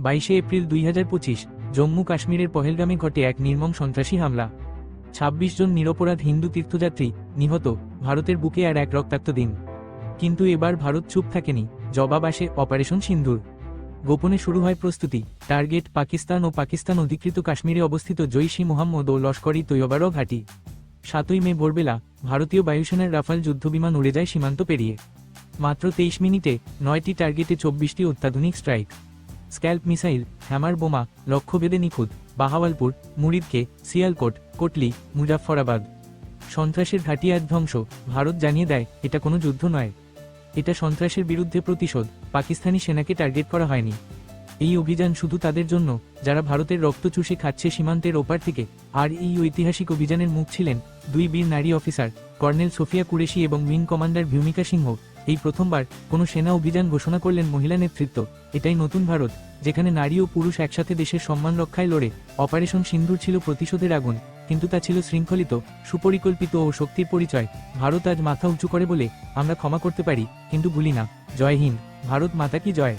বাইশে এপ্রিল দুই হাজার পঁচিশ, জম্মু কাশ্মীরের পহেলগামে ঘটে এক নির্মম সন্ত্রাসী হামলা। ছাব্বিশ জন নিরপরাধ হিন্দু তীর্থযাত্রী নিহত, ভারতের বুকে আর এক রক্তাক্ত দিন। কিন্তু এবার ভারত চুপ থাকেনি, জবাব আসে অপারেশন সিন্ধুর গোপনে শুরু হয় প্রস্তুতি, টার্গেট পাকিস্তান ও পাকিস্তান অধিকৃত কাশ্মীরে অবস্থিত জৈশি মোহাম্মদ ও লস্করি তৈয়বারও ঘাঁটি। সাতই মে ভোরবেলা, ভারতীয় বায়ুসেনার রাফাল যুদ্ধবিমান উড়ে যায় সীমান্ত পেরিয়ে। মাত্র তেইশ মিনিটে নয়টি টার্গেটে চব্বিশটি অত্যাধুনিক স্ট্রাইক। স্ক্যাল্প মিসাইল, হ্যামার বোমা লক্ষ্যভেদে নিখুঁত বাহাওয়ালপুর, মুরিদকে সিয়ালকোট কোটলি, মুজাফফরাবাদ। সন্ত্রাসের ঘাঁটি এক ধ্বংস, ভারত জানিয়ে দেয়, এটা কোনো যুদ্ধ নয়। এটা সন্ত্রাসের বিরুদ্ধে প্রতিশোধ, পাকিস্তানি সেনাকে টার্গেট করা হয়নি। এই অভিযান শুধু তাদের জন্য, যারা ভারতের রক্ত চুষে খাচ্ছে সীমান্তের ওপার থেকে। আর এই ঐতিহাসিক অভিযানের মুখ ছিলেন, দুই বীর নারী অফিসার, কর্নেল সোফিয়া কুরেশি এবং উইং কমান্ডার ভূমিকা সিংহ। এই প্রথমবার, কোনো সেনা অভিযান ঘোষণা করলেন মহিলা নেতৃত্ব। এটাই নতুন ভারত, যেখানে নারী ও পুরুষ একসাথে দেশের সম্মান রক্ষায় লড়ে। অপারেশন সিন্ধুর ছিল প্রতিশোধের আগুন, কিন্তু তা ছিল শৃঙ্খলিত, সুপরিকল্পিত ও শক্তির পরিচয়। ভারত আজ মাথা উঁচু করে বলে আমরা ক্ষমা করতে পারি, কিন্তু ভুলি না। জয় হিন্দ, ভারত মাতা কি জয়?